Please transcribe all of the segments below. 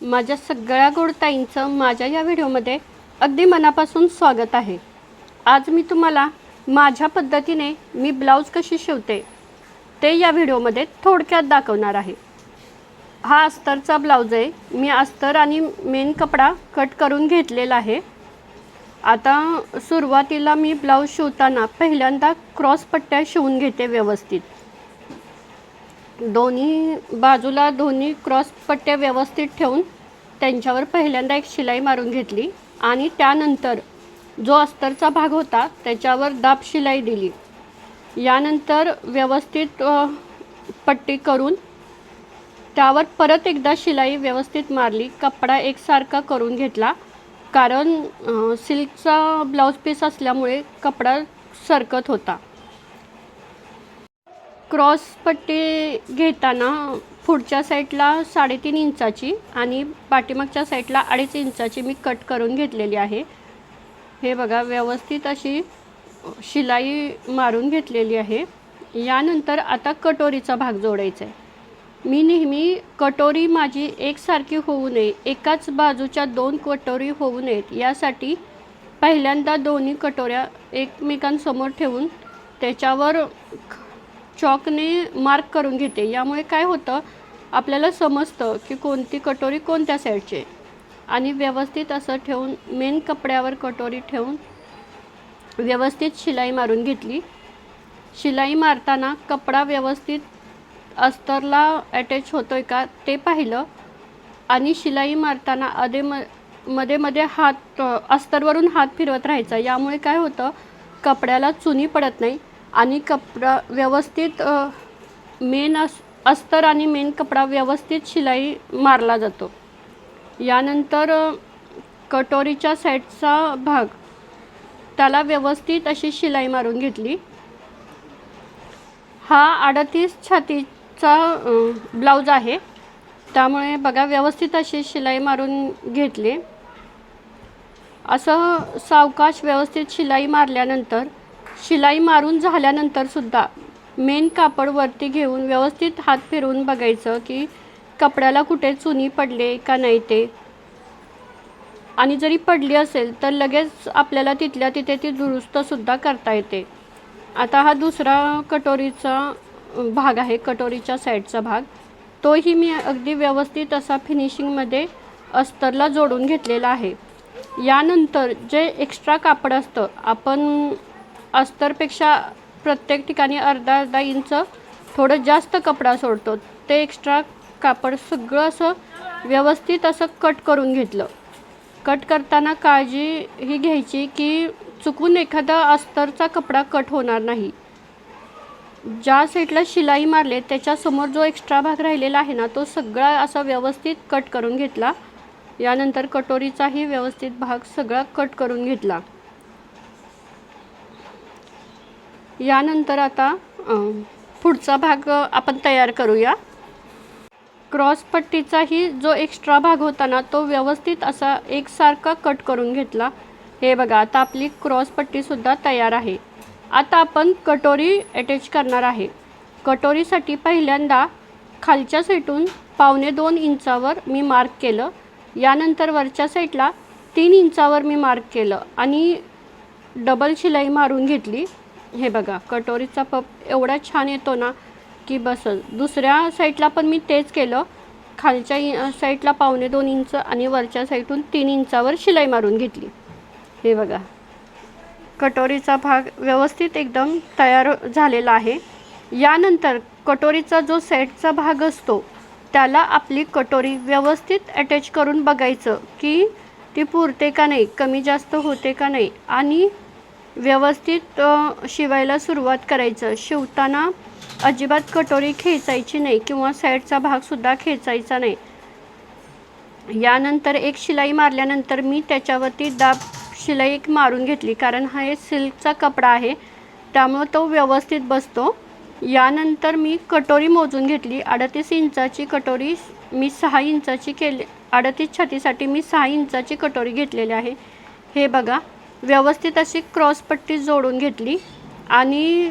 माझ्या सगळ्या गोडताईंचं माझ्या या व्हिडिओमध्ये अगदी मनापासून स्वागत आहे. आज मी तुम्हाला माझ्या पद्धतीने मी ब्लाऊज कशी शिवते ते या व्हिडिओमध्ये थोडक्यात दाखवणार आहे. हा अस्तरचा ब्लाऊज आहे. मी अस्तर आणि मेन कपडा कट करून घेतलेला आहे. आता सुरुवातीला मी ब्लाऊज शिवताना पहिल्यांदा क्रॉस पट्ट्या शिवून घेते व्यवस्थित. दोन्ही बाजूला दोन्ही क्रॉस पट्ट्या व्यवस्थित ठेवून त्यांच्यावर पहिल्यांदा एक शिलाई मारून घेतली आणि त्यानंतर जो अस्तरचा भाग होता त्याच्यावर दाब शिलाई दिली. यानंतर व्यवस्थित पट्टी करून त्यावर परत एकदा शिलाई व्यवस्थित मारली. कपडा एकसारखा करून घेतला. कारण सिल्कचा ब्लाऊज पीस असल्यामुळे कपडा सरकत होता. क्रॉस पट्टी घेताना पुढच्या साईडला साडेतीन इंचाची आणि पाठीमागच्या साईडला अडीच इंचाची मी कट करून घेतलेली आहे. हे बघा व्यवस्थित अशी शिलाई मारून घेतलेली आहे. यानंतर आता कटोरीचा भाग जोडायचा आहे. मी नेहमी कटोरी माझी एकसारखी होऊ नये एकाच बाजूच्या दोन कटोरी होऊ नयेत. यासाठी पहिल्यांदा दोन्ही कटोऱ्या एकमेकांसमोर ठेवून त्याच्यावर चॉकने मार्क करून घेते. यामुळे काय होतं आपल्याला समजतं की कोणती कटोरी कोणत्या साईडची आणि व्यवस्थित असं ठेवून मेन कपड्यावर कटोरी ठेवून व्यवस्थित शिलाई मारून घेतली. शिलाई मारताना कपडा व्यवस्थित अस्तरला अटॅच होतो आहे का ते पाहिलं आणि शिलाई मारताना अधे म मध्ये मध्ये हात अस्तरवरून हात फिरवत राहायचा. यामुळे काय होतं कपड्याला चुनी पडत नाही. आणि कपडा व्यवस्थित मेन अस अस्तर आणि मेन कपडा व्यवस्थित शिलाई मारला जातो. यानंतर कटोरीच्या साईडचा भाग त्याला व्यवस्थित अशी शिलाई मारून घेतली. हा अडतीस छातीचा ब्लाऊज आहे. त्यामुळे बघा व्यवस्थित अशी शिलाई मारून घेतली. असं सावकाश व्यवस्थित शिलाई मारल्यानंतर शिलाई मारून झाल्यानंतर सुद्धा मेन कापड वरती घेऊन व्यवस्थित हात फिरवून बघायचं की कपड्याला कुठे चुनी पडले का नाही ते. आणि जरी पडली असेल तर लगेच आपल्याला तिथल्या तिथे ती दुरुस्तसुद्धा करता येते. आता हा दुसरा कटोरीचा भाग आहे कटोरीच्या साईडचा भाग. तोही मी अगदी व्यवस्थित असा फिनिशिंगमध्ये अस्तरला जोडून घेतलेला आहे. यानंतर जे एक्स्ट्रा कापड असतं आपण अस्तरपेक्षा प्रत्येक ठिकाणी अर्धा अर्धा इंच थोडं जास्त कपडा सोडतो. ते एक्स्ट्रा कापड सगळं असं व्यवस्थित असं कट करून घेतलं. कट करताना काळजी ही घ्यायची की चुकून एखादा अस्तरचा कपडा कट होणार नाही. ज्या साईडला शिलाई मारले त्याच्यासमोर जो एक्स्ट्रा भाग राहिलेला आहे ना तो सगळा असा व्यवस्थित कट करून घेतला. यानंतर कटोरीचाही व्यवस्थित भाग सगळा कट करून घेतला. यानंतर आता पुढचा भाग आपण तयार करूया. क्रॉसपट्टीचाही जो एक्स्ट्रा भाग होता ना तो व्यवस्थित असा एकसारखा कट करून घेतला. हे बघा आता आपली क्रॉस पट्टीसुद्धा तयार आहे. आता आपण कटोरी अटॅच करणार आहे. कटोरीसाठी पहिल्यांदा खालच्या साईडून पावणे दोन इंचावर मी मार्क केलं. यानंतर वरच्या साईडला तीन इंचावर मी मार्क केलं आणि डबल शिलाई मारून घेतली. हे बघा कटोरीचा पप एवढा छान येतो ना की बसल दुसऱ्या साईडला पण मी तेच केलं. खालच्या साईडला पावणे दोन इंच आणि वरच्या साईडून तीन इंचावर शिलाई मारून घेतली. हे बघा. कटोरीचा भाग व्यवस्थित एकदम तयार झालेला आहे. यानंतर कटोरीचा जो सेटचा भाग असतो त्याला आपली कटोरी व्यवस्थित अटॅच करून बघायचं की ती पुरते का नाही कमी जास्त होते का नाही आणि व्यवस्थित शिवायला सुरुवात करायचं. शिवताना अजिबात कटोरी खेचायची नाही किंवा साईडचा भागसुद्धा खेचायचा नाही. यानंतर एक शिलाई मारल्यानंतर मी त्याच्यावरती दाब शिलाई एक मारून घेतली. कारण हा एक सिल्कचा कपडा आहे त्यामुळं तो व्यवस्थित बसतो. यानंतर मी कटोरी मोजून घेतली. अडतीस इंचाची कटोरी मी सहा इंचाची केली अडतीस छातीसाठी मी सहा इंचाची कटोरी घेतलेली आहे. हे बघा व्यवस्थित अशी क्रॉस पट्टी जोडून घेतली. आणि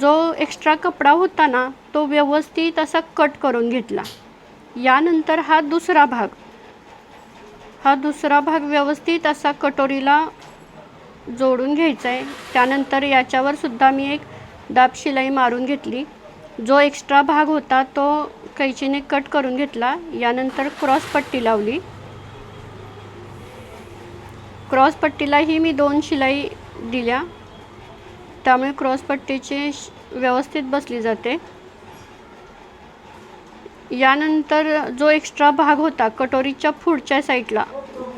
जो एक्स्ट्रा कपडा होता ना तो व्यवस्थित असा कट करून घेतला. यानंतर हा दुसरा भाग. हा दुसरा भाग व्यवस्थित असा कटोरीला जोडून घ्यायचा आहे त्यानंतर याच्यावर सुद्धा मी एक दाब शिलाई मारून घेतली. जो एक्स्ट्रा भाग होता तो कैचीने कट करून घेतला. यानंतर क्रॉस पट्टी लावली. क्रॉसपट्टीलाही मी दोन शिलाई दिल्या. त्यामुळे क्रॉस पट्टीची श- व्यवस्थित बसली जाते. यानंतर जो एक्स्ट्रा भाग होता कटोरीच्या पुढच्या साईडला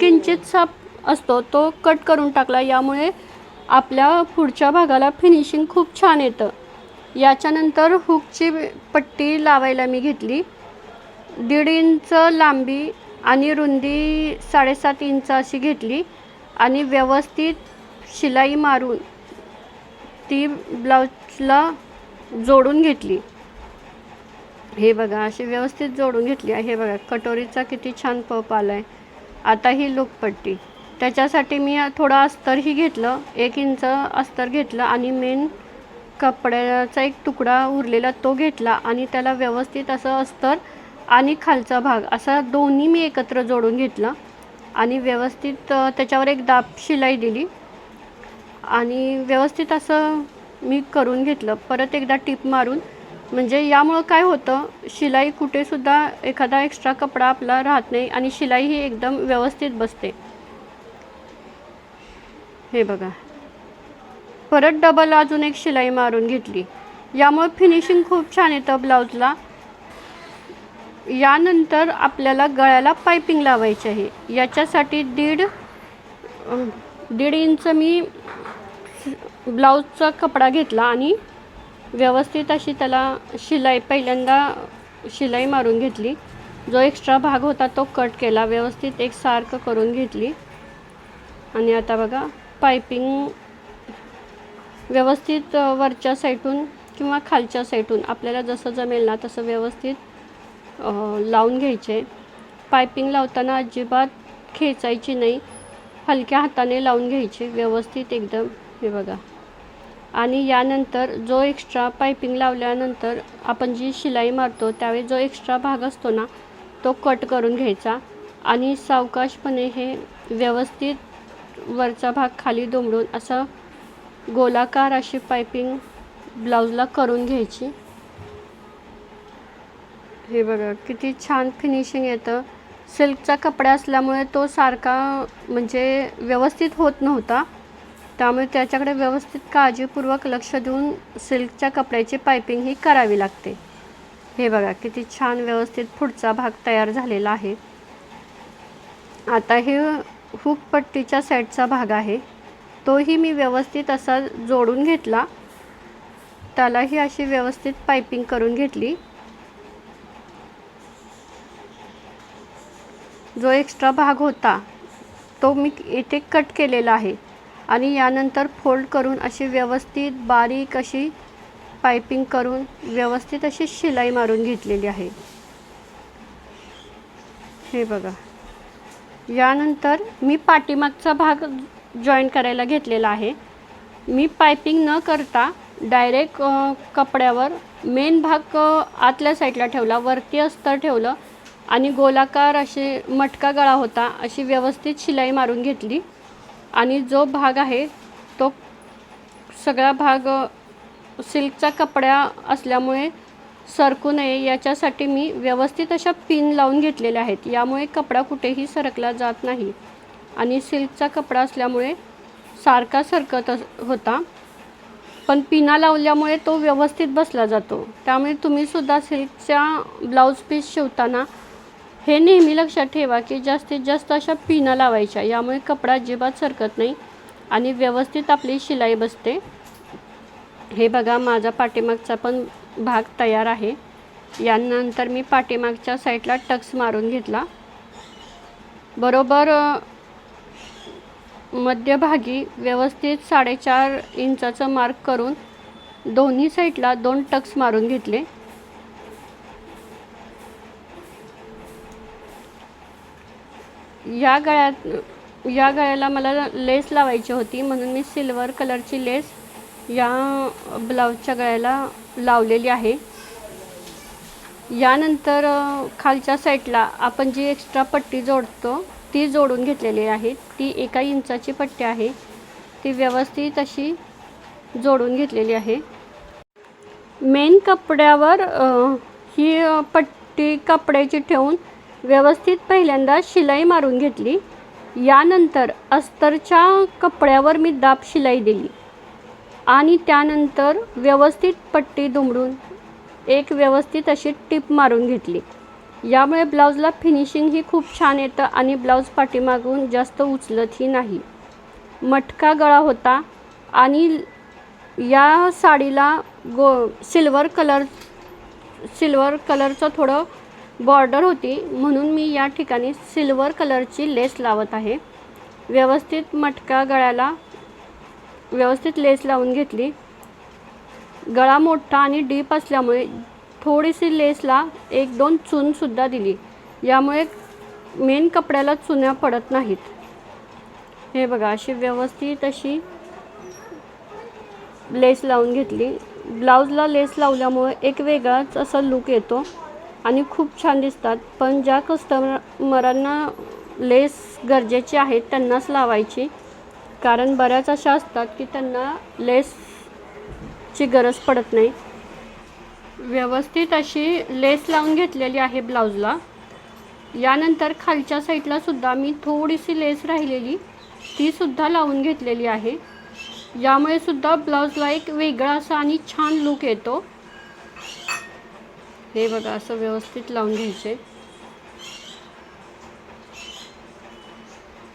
किंचितसा असतो तो कट करून टाकला. यामुळे आपल्या पुढच्या भागाला फिनिशिंग खूप छान येतं. याच्यानंतर हुकची पट्टी लावायला मी घेतली. दीड इंच लांबी आणि रुंदी साडेसात इंच अशी घेतली. आणि व्यवस्थित शिलाई मारून ती ब्लाऊजला जोडून घेतली. हे बघा अशी व्यवस्थित जोडून घेतली आहे. हे बघा कटोरीचा किती छान पप आला आहे आता ही लुकपट्टी त्याच्यासाठी मी थोडं अस्तरही घेतलं एक इंच अस्तर घेतलं आणि मेन कपड्याचा एक तुकडा उरलेला तो घेतला आणि त्याला व्यवस्थित असं अस्तर आणि खालचा भाग असा दोन्ही मी एकत्र जोडून घेतलं. आणि व्यवस्थित त्याच्यावर एक दाब शिलाई दिली. आणि व्यवस्थित असं मी करून घेतलं. परत एकदा टीप मारून. म्हणजे यामुळं काय होतं शिलाई कुठेसुद्धा एखादा एक्स्ट्रा कपडा आपला राहत नाही आणि शिलाई ही एकदम व्यवस्थित बसते. हे बघा. परत डबल अजून एक शिलाई मारून घेतली. यामुळे फिनिशिंग खूप छान येतं ब्लाऊजला यानंतर आपल्याला गळ्याला पायपिंग लावायची आहे. याच्यासाठी दीड दीड इंच मी ब्लाऊजचा कपडा घेतला आणि व्यवस्थित अशी त्याला शिलाई पहिल्यांदा शिलाई मारून घेतली. जो एक्स्ट्रा भाग होता तो कट केला व्यवस्थित एक सारखं करून घेतली. आणि आता बघा पायपिंग व्यवस्थित वरच्या साईडून किंवा खालच्या साईडून आपल्याला जसं जमेल ना तसं व्यवस्थित लावून घ्यायचे. पायपिंग लावताना अजिबात खेचायची नाही. हलक्या हाताने लावून घ्यायची. व्यवस्थित एकदम. हे बघा. आणि यानंतर जो एक्स्ट्रा पायपिंग लावल्यानंतर आपण जी शिलाई मारतो त्यावेळी जो एक्स्ट्रा भाग असतो ना तो कट करून घ्यायचा. आणि सावकाशपणे हे व्यवस्थित वरचा भाग खाली दुमडून असं गोलाकार अशी पायपिंग ब्लाऊजला करून घ्यायची. हे बघा किती छान फिनिशिंग येतं. सिल्कचा कपडा असल्यामुळे तो सारखा म्हणजे व्यवस्थित होत नव्हता. त्यामुळे त्याच्याकडे व्यवस्थित काळजीपूर्वक लक्ष देऊन सिल्कच्या कपड्याची पायपिंग ही करावी लागते. हे बघा किती छान व्यवस्थित पुढचा भाग तयार झालेला आहे. आता हे हुक पट्टीच्या साईडचा भाग आहे. तोही मी व्यवस्थित असा जोडून घेतला. त्यालाही अशी व्यवस्थित पायपिंग करून घेतली. जो एक्स्ट्रा भाग होता तो मी इथे कट केलेला आहे. आणि यानंतर फोल्ड करून अशी व्यवस्थित बारीक अशी पायपिंग करून व्यवस्थित अशी शिलाई मारून घेतलेली आहे. हे बघा. यानंतर मी पाठीमागचा भाग जॉईन करायला घेतलेला आहे. मी पायपिंग न करता डायरेक्ट कपड्यावर मेन भाग आतल्या साईडला ठेवला वरती अस्तर ठेवलं. आणि गोलाकार असे मटका गळा होता अशी व्यवस्थित शिलाई मारून घेतली. आणि जो भाग आहे तो सगळा भाग सिल्कचा कपड्या असल्यामुळे सरकू नये याच्यासाठी मी व्यवस्थित अशा पिन लावून घेतलेल्या आहेत. यामुळे कपडा कुठेही सरकला जात नाही. आणि सिल्कचा कपडा असल्यामुळे सारखा सरकत अस- होता. पण पिना लावल्यामुळे तो व्यवस्थित बसला जातो. त्यामुळे तुम्हीसुद्धा सिल्कच्या ब्लाऊज पीस शिवताना हे नेहमी लक्षात ठेवा की जास्तीत जास्त अशा पिना लावायच्या. यामुळे कपडा अजिबात सरकत नाही आणि व्यवस्थित आपली शिलाई बसते. हे बघा माझा पाठीमागचा पण भाग तयार आहे. यानंतर मी पाठीमागच्या साईडला टक्स मारून घेतला. बरोबर मध्यभागी व्यवस्थित साडेचार इंचाचं मार्क करून दोन्ही साईडला दोन टक्स मारून घेतले. या गळ्यात या गळ्याला मला लेस लावायची होती म्हणून मी सिल्वर कलरची लेस या ब्लाऊजच्या गळ्याला लावलेली आहे. यानंतर खालच्या साईडला आपण जी एक्स्ट्रा पट्टी जोडतो ती जोडून घेतलेली आहे. ती एका इंचाची पट्टी आहे. ती व्यवस्थित अशी जोडून घेतलेली आहे. मेन कपड्यावर ही पट्टी कपड्याची ठेवून व्यवस्थित पहिल्यांदा शिलाई मारून घेतली. यानंतर अस्तरच्या कपड्यावर मी दाब शिलाई दिली. आणि त्यानंतर व्यवस्थित पट्टी दुमडून एक व्यवस्थित अशी टिप मारून घेतली. यामुळे ब्लाऊजला फिनिशिंगही खूप छान येतं आणि ब्लाऊज पाठीमागून जास्त उचलतही नाही. मटका गळा होता आणि या साडीला गो सिल्वर कलर सिल्वर कलरचं थोडं बॉर्डर होती. म्हणून मी या ठिकाणी सिल्वर कलरची लेस लावत आहे. व्यवस्थित मटका गळ्याला व्यवस्थित लेस लावून घेतली. गळा मोठा आणि डीप असल्यामुळे थोडीशी लेसला एक दोन चूनसुद्धा दिली. यामुळे मेन कपड्याला चुन्या पडत नाहीत. हे बघा अशी व्यवस्थित अशी लेस लावून घेतली. ब्लाऊजला लेस लावल्यामुळे एक वेगळाच असा लुक येतो. आणि खूप छान दिसतात. पण ज्या कस्टमरांना लेस गरजेची आहेत त्यांनाच लावायची. कारण बऱ्याच अशा असतात की त्यांना लेसची गरज पडत नाही. व्यवस्थित अशी लेस लावून घेतलेली आहे ब्लाऊजला. यानंतर खालच्या साईडला सुद्धा मी थोडीशी लेस राहिलेली ती सुद्धा लावून घेतलेली आहे. यामुळे सुद्धा ब्लाऊजला एक वेगळा असा आणि छान लुक येतो. हे बघा असं व्यवस्थित लावून घ्यायचे.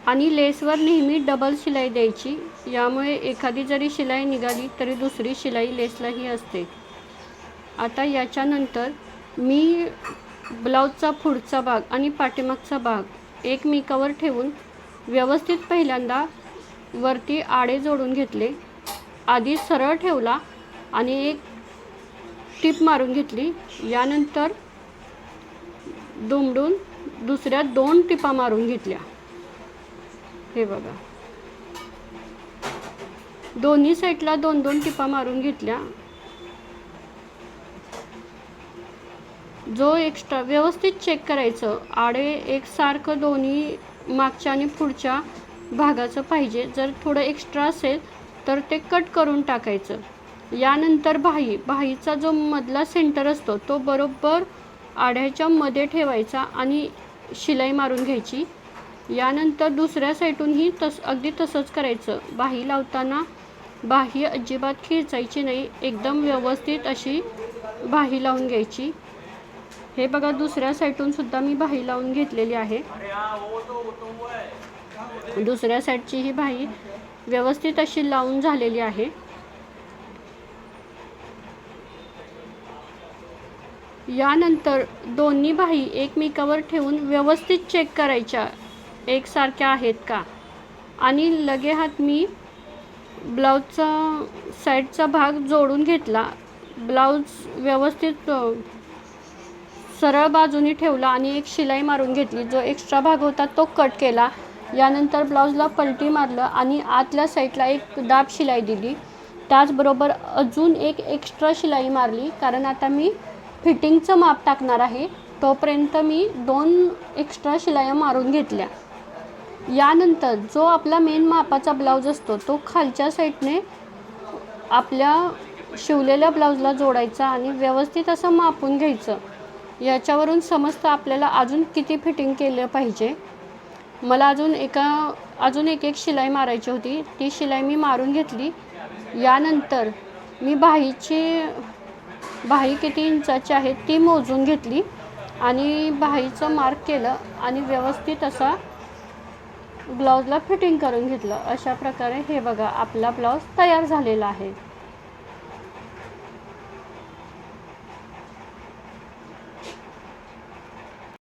आणि लेसवर नेहमी डबल शिलाई द्यायची. यामुळे एखादी जरी शिलाई निघाली तरी दुसरी शिलाई लेसलाही असते. आता याच्यानंतर मी ब्लाऊजचा पुढचा भाग आणि पाठीमागचा भाग एकमेकावर ठेवून व्यवस्थित पहिल्यांदा वरती आडे जोडून घेतले. आधी सरळ ठेवला आणि एक टीप मारून घेतली. यानंतर दुमडून दुसऱ्या दोन टिपा मारून घेतल्या. हे बघा. दोन्ही साईडला दोन दोन टिपा मारून घेतल्या. जो एक्स्ट्रा व्यवस्थित चेक करायचं आडे एकसारखं दोन्ही मागच्या आणि पुढच्या भागाचं पाहिजे. जर थोडं एक्स्ट्रा असेल तर ते कट करून टाकायचं. यानंतर भाई भाईचा जो मधला सेंटर असतो तो बरोबर आढ्याच्या मध्ये ठेवायचा आणि शिलाई मारून घ्यायची. यानंतर दुसऱ्या साईडूनही तस अगदी तसंच करायचं. बाही लावताना बाही अजिबात खेचायची नाही. एकदम व्यवस्थित अशी बाही लावून घ्यायची. हे बघा दुसऱ्या साईडून सुद्धा मी बाही लावून घेतलेली आहे. दुसऱ्या साईडची ही बाही व्यवस्थित अशी लावून झालेली आहे. यानंतर दोन्ही बाही एकमेकावर ठेवून व्यवस्थित चेक करायच्या. एकसारख्या आहेत का? आणि लगे हात मी ब्लाऊजचा साईडचा भाग जोडून घेतला. ब्लाऊज व्यवस्थित सरळ बाजूनी ठेवला आणि एक शिलाई मारून घेतली. जो एक्स्ट्रा भाग होता तो कट केला. यानंतर ब्लाऊजला पलटी मारलं आणि आतल्या साईडला एक दाब शिलाई दिली. त्याचबरोबर अजून एक एक्स्ट्रा शिलाई मारली. कारण आता मी फिटिंगचं माप टाकणार आहे. तोपर्यंत मी दोन एक्स्ट्रा शिलाया मारून घेतल्या. यानंतर जो आपला मेन मापाचा ब्लाऊज असतो तो खालच्या साईडने आपल्या शिवलेल्या ब्लाऊजला जोडायचा आणि व्यवस्थित असं मापून घ्यायचं. याच्यावरून समजतं आपल्याला अजून किती फिटिंग केलं पाहिजे? मला अजून एका अजून एक एक शिलाई मारायची होती. ती शिलाई मी मारून घेतली. यानंतर मी बाहीची बाही किती इंचाची आहे ती मोजून घेतली. आणि बाहीचं मार्क केलं आणि व्यवस्थित असा ब्लाऊजला फिटिंग करून घेतलं. अशा प्रकारे हे बघा आपला ब्लाऊज तयार झालेला आहे.